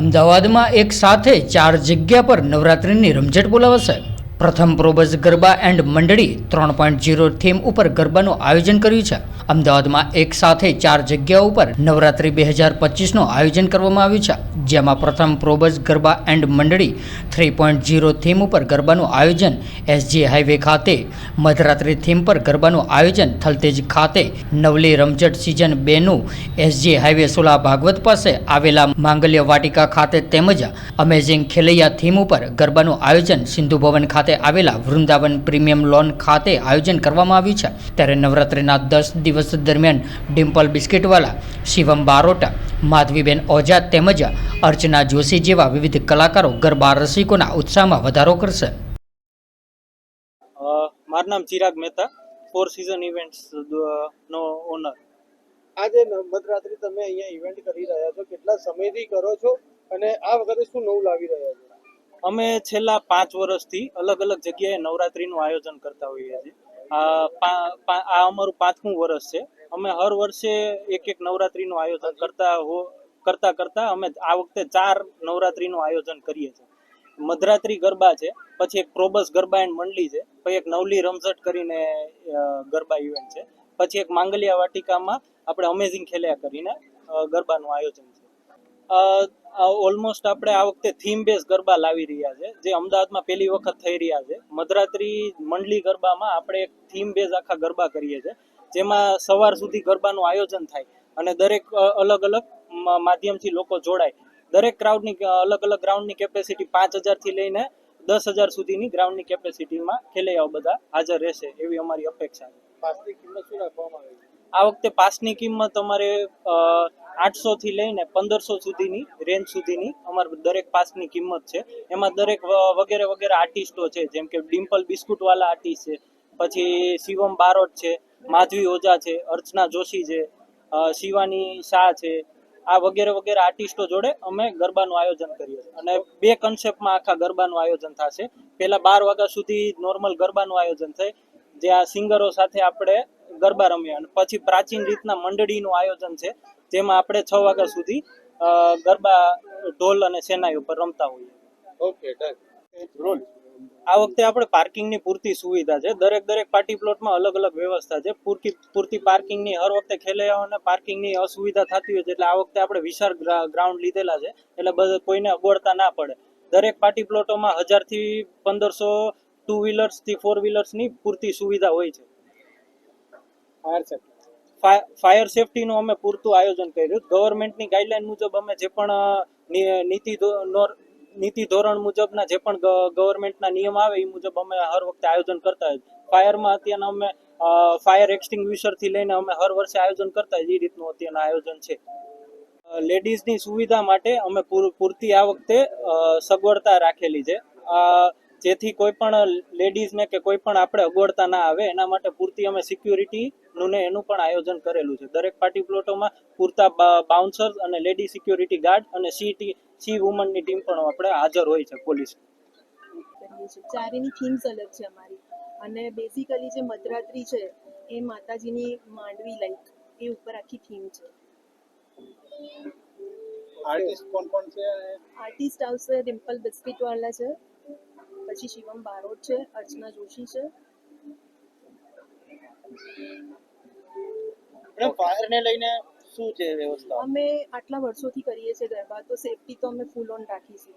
અમદાવાદમાં એક સાથે ચાર જગ્યા પર નવરાત્રિની રમઝટ બોલાવશે. પ્રથમ પ્રોબસ ગરબા એન્ડ મંડળી ત્રણ પોઈન્ટ જીરો થીમ ઉપર ગરબાનું આયોજન કર્યું છે. અમદાવાદમાં એક સાથે ચાર જગ્યા ઉપર નવરાત્રી બે હજાર પચીસનું આયોજન કરવામાં આવ્યું છે. જેમાં પ્રથમ પ્રોબસ ગરબા એન્ડ મંડળી થ્રી પોઈન્ટ જીરો થીમ ઉપર ગરબાનું આયોજન એસજી હાઈવે ખાતે, મધરાત્રિ થીમ પર ગરબાનું આયોજન થલતેજ ખાતે, નવલી રમઝટ સિઝન બેનું એસજી હાઈવે સોલા ભાગવત પાસે આવેલા માંગલ્ય વાટિકા ખાતે તેમજ અમેઝિંગ ખેલૈયા થીમ ઉપર ગરબાનું આયોજન સિંધુ ભવન ખાતે આવેલા વૃંદાવન પ્રીમિયમ લોન ખાતે આયોજન કરવામાં આવ્યું છે. ત્યારે નવરાત્રિના દસ દિવસ દરમિયાન ડિમ્પલ બિસ્કિટવાલા શિવમ બારોટા માધવીબેન ઓઝા તેમજ અર્ચના જોશી જેવા વિવિધ કલાકારો ગરબા રસિકોના ઉત્સાહમાં વધારો કરશે. મારું નામ Chirag Mehta four season events નો ઓનર આજે મધરાત્રિ તમે અહીંયા ઇવેન્ટ કરી રહ્યા છો. કેટલા સમયથી કરો છો અને આ વખતે શું નવું લાવી રહ્યા છો? અમે છેલ્લા પાંચ વર્ષથી અલગ અલગ જગ્યાએ નવરાત્રીનું આયોજન કરતા હોઈએ છીએ. આ અમારું પાંચમું વર્ષ છે. અમે હર વર્ષે એક એક નવરાત્રીનું આયોજન કરતા હો, કરતા કરતા અમે આ વખતે ચાર નવરાત્રીનું આયોજન કરીએ છીએ. મધરાત્રી ગરબા છે, પછી એક પ્રોબસ ગરબા એન્ડ મંડળી છે, પછી એક નવલી રમઝટ કરીને ગરબા ઇવેન્ટ છે, પછી એક માંગલિયા વાટિકામાં આપણે અમેઝિંગ ખેલ્યા કરીને ગરબાનું આયોજન છે. ઓલમોસ્ટ આપણે આ વખતે થીમ બેઝ ગરબા લાવી રહ્યા છે. જે અમદાવાદમાં પહેલી વખત થઈ રહ્યા છે. મધરાત્રી મંડલી ગરબામાં આપણે એક થીમ બેઝ આખા ગરબા કરીએ છીએ. જેમાં સવાર સુધી ગરબાનું આયોજન થાય અને દરેક અલગ અલગ માધ્યમથી લોકો જોડાય. દરેક ક્રાઉડની અલગ અલગ ગ્રાઉન્ડની કેપેસિટી પાંચ હજારથી લઈને દસ હજાર સુધીની ગ્રાઉન્ડની કેપેસિટીમાં ખેલૈયાઓ બધા હાજર રહેશે એવી અમારી અપેક્ષા છે. આ વખતે પાસની કિંમત અમારે આઠસો થી લઈને પંદરસો સુધીની રેન્જ સુધીની અમારે દરેક પાસની કિંમત છે. એમાં દરેક વગેરે વગેરે આર્ટિસ્ટો છે, જેમ કે ડિમ્પલ બિસ્કુટ વાલા આર્ટિસ્ટ છે, પછી શિવમ બારોટ છે, માધવી ઓઝા છે, અર્ચના જોશી છે શિવાની શાહ છે, આ વગેરે વગેરે આર્ટિસ્ટો જોડે અમે ગરબાનું આયોજન કરીએ અને બે કન્સેપ્ટમાં આખા ગરબાનું આયોજન થશે. પહેલા બાર વાગ્યા સુધી નોર્મલ ગરબાનું આયોજન થાય. જ્યાં સિંગરો સાથે આપણે ગરબા રમ્યા અને પછી પ્રાચીન રીતના મંડળીનું આયોજન છે જેમાં આપણે છ વાગ્યા સુધી ગરબા ઢોલ અને સેનાઈ ઉપર રમતા હોઈએ. Okay done. આ વખતે આપણે પાર્કિંગની પૂરતી સુવિધા છે. દરેક દરેક પાર્ટી પ્લોટમાં અલગ અલગ વ્યવસ્થા છે. પૂરતી પૂરતી પાર્કિંગની હર વખતે ખેલૈયાઓને પાર્કિંગની અસુવિધા થતી હોય છે એટલે આ વખતે આપણે વિશાળ ગ્રાઉન્ડ લીધેલા છે. એટલે બધા કોઈને અગવડતા ના પડે. દરેક પાર્ટી પ્લોટોમાં હજારથી પંદરસો ટુ વ્હીલર્સથી ફોર વ્હીલર્સની પૂરતી સુવિધા હોય છે. ફાયર સેફ્ટી ફાયર સેફટીનું અમે પૂરતું આયોજન કર્યું. ગવર્મેન્ટની ગાઈડલાઈન મુજબ અમે જે પણ નીતિ નીતિ ધોરણ મુજબના જે પણ ગવર્મેન્ટના નિયમ આવે એ મુજબ અમે હર વખતે આયોજન કરતા હોય ફાયરમાં અત્યારના અમે ફાયર એક્સટિંગ્વિશરથી લઈને અમે હર વર્ષે આયોજન કરતા એ રીતનું અત્યારનું આયોજન છે. લેડીઝની સુવિધા માટે અમે પૂર- પૂરતી આ વખતે સગવડતા રાખેલી છે. જેથી કોઈ પણ લેડીઝને કે કોઈ પણ આપણે અગવડતા ના આવે, એના માટે પૂરતી અમે સિક્યુરિટીનું ને એનું પણ આયોજન કરેલું છે. દરેક પાર્ટી પ્લોટોમાં પૂરતા બાઉન્સર્સ અને લેડી સિક્યોરિટી ગાર્ડ અને સી ટી સી વુમનની ટીમ પણ આપણે હાજર હોય છે પોલીસ. ચારેની થીમ્સ અલગ છે અમારી. અને બેઝિકલી જે મધરાત્રી છે એ માતાજીની માંડવી લાઈક એ ઉપર આખી થીમ છે. આર્ટિસ્ટ કોણ કોણ છે? અને આર્ટિસ્ટ આવશે ડિમ્પલ બિસ્કિટવાલા છે પછી શિવમ બારોટ છે અર્ચના જોશી છે ફાયર ને લઈને શું છે વ્યવસ્થા? અમે આટલા વર્ષોથી કરીએ છીએ ગરબા તો સેફટી તો અમે ફૂલ ઓન રાખી છે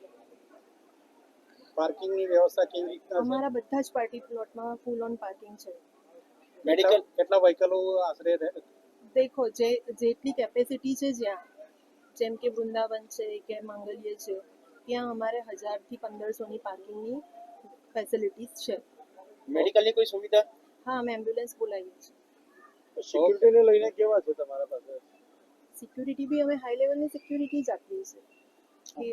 પાર્કિંગની વ્યવસ્થા કેવી રીતના છે? અમારા બધા જ પાર્ટી પ્લોટમાં ફૂલ ઓન પાર્કિંગ છે. મેડિકલ કેટલા વ્હીકલો આશરે રહે? દેખો જે જેટલી કેપેસિટી છે જ્યાં જેમ કે વૃંદાવન છે કે મંગલ્ય છે ત્યાં અમારે હજારથી પંદરસોની પાર્કિંગની ફેસિલિટીઝ છે. મેડિકલની કોઈ સુવિધા? હા અમે એમ્બ્યુલન્સ બોલાવીએ છીએ. સિક્યુરિટીને લઈને કેવા છે તમારા પાસે? સિક્યુરિટી બી અમે હાઈ લેવલની સિક્યુરિટી જ આપીએ છીએ. કે